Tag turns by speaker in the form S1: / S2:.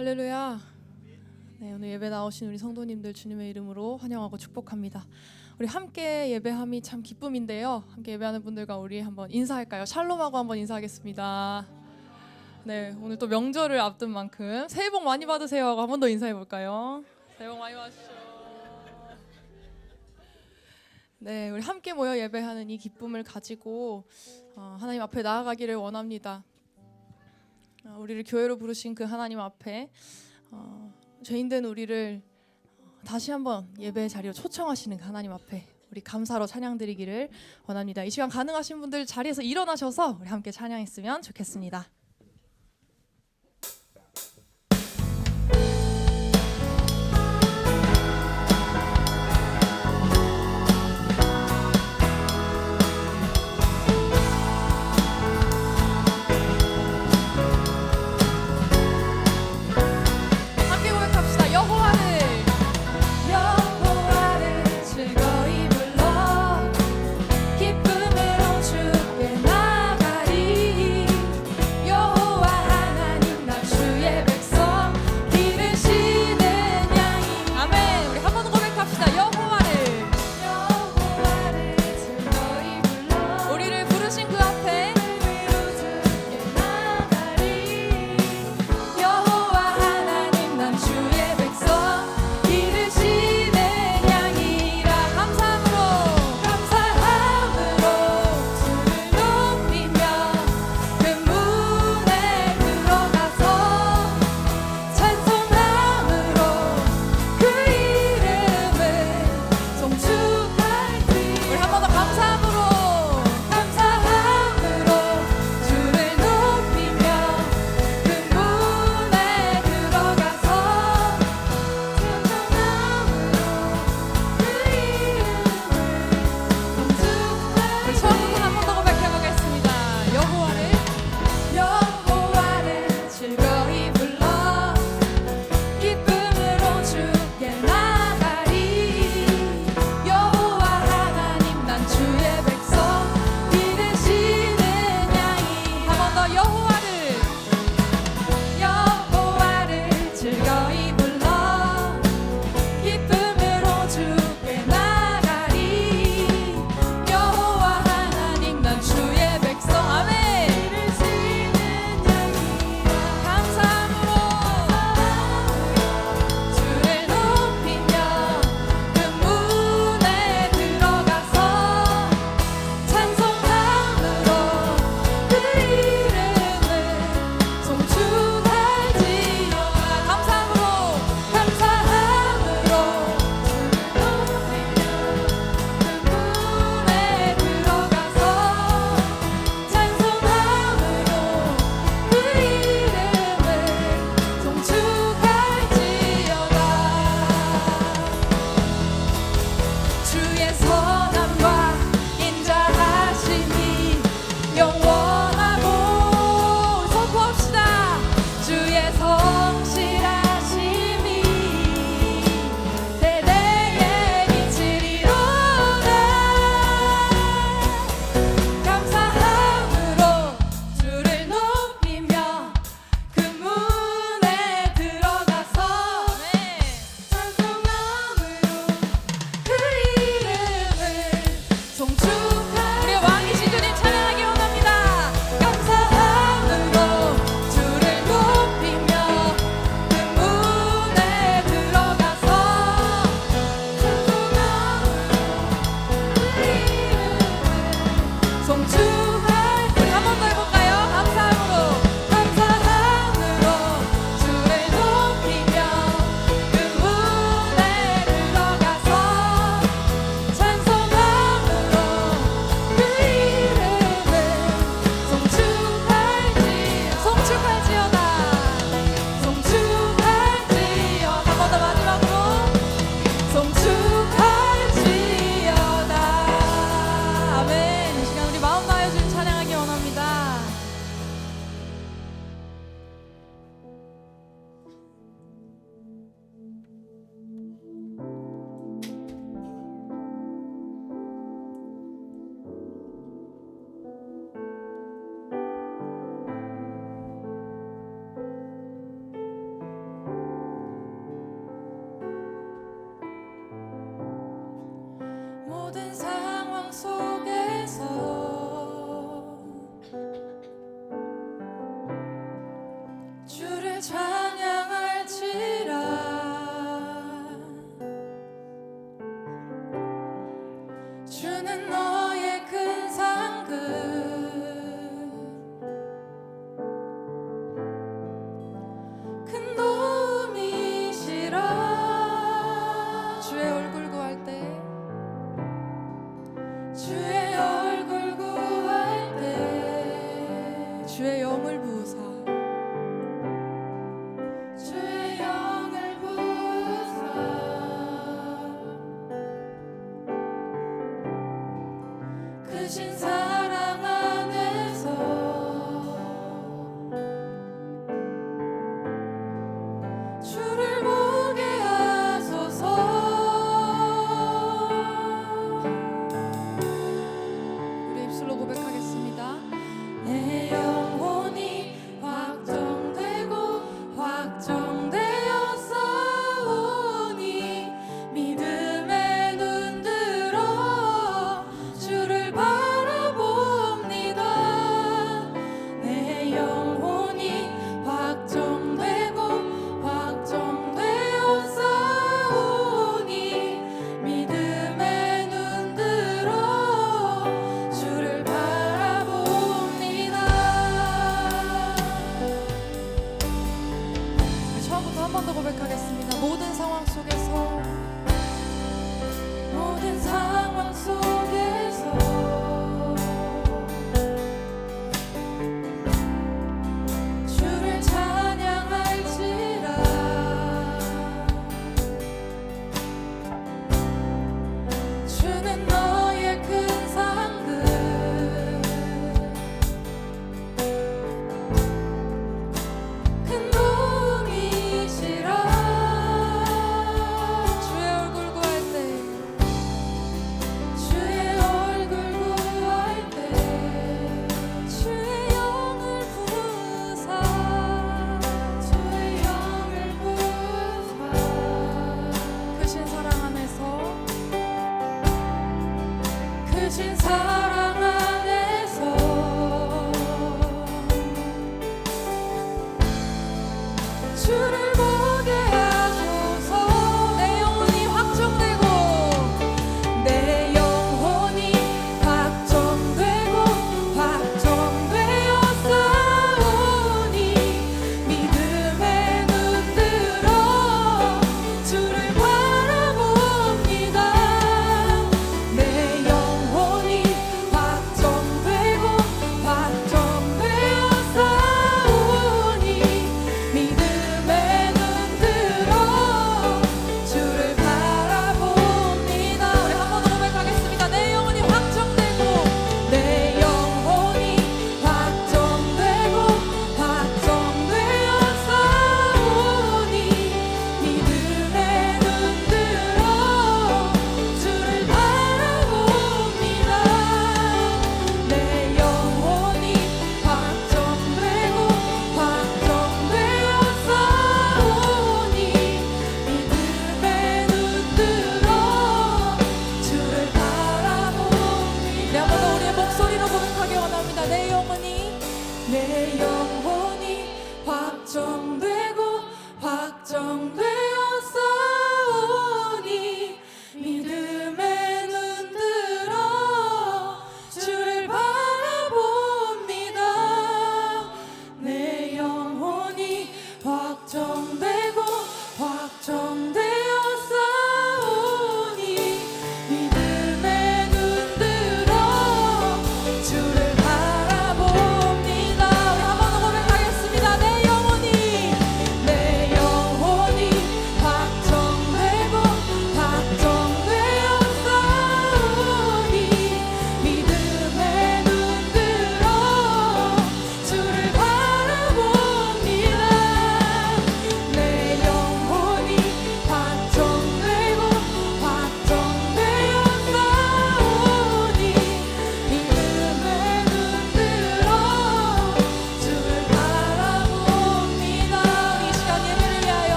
S1: 할렐루야. 네, 오늘 예배 나오신 우리 성도님들 주님의 이름으로 환영하고 축복합니다. 우리 함께 예배함이 참 기쁨인데요. 함께 예배하는 분들과 우리 한번 인사할까요? 샬롬하고 한번 인사하겠습니다. 네, 오늘 또 명절을 앞둔 만큼 새해 복 많이 받으세요 하고 한 번 더 인사해 볼까요? 새해 복 많이 받으시죠. 네, 우리 함께 모여 예배하는 이 기쁨을 가지고 어, 하나님 앞에 나아가기를 원합니다. 어, 우리를 교회로 부르신 그 하나님 앞에 어, 죄인된 우리를 어, 다시 한번 예배 자리로 초청하시는 그 하나님 앞에 우리 감사로 찬양드리기를 원합니다. 이 시간 가능하신 분들 자리에서 일어나셔서 우리 함께 찬양했으면 좋겠습니다. so